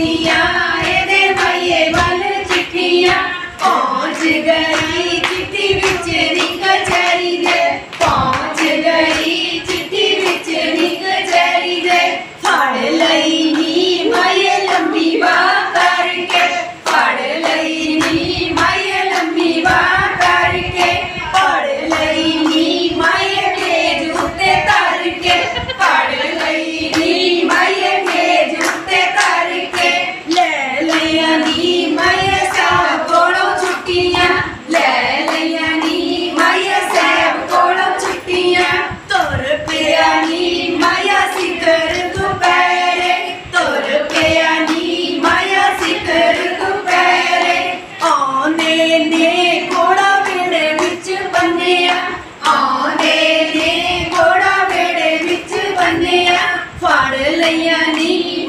ਚਿੱਠੀਆਂ, ਇਹਦੇ ਮਾਈਏ ਵੱਲ ਚਿੱਠੀਆਂ। ਪਹੁੰਚ ਗਈ ਚਿੱਠੀ ਵਿੱਚ ਨੀ ਕਚਰੀ ਦੇ। ਪਹੁੰਚ ਗਈ ਚਿੱਠੀ ਵਿੱਚ ਨੀ ਕਚਰੀ ਦੇ। ਫੜ ਲਈ ਨੀ ਮਾਈਏ ਲੰਬੀ ਬਾਤ પાડલૈયાની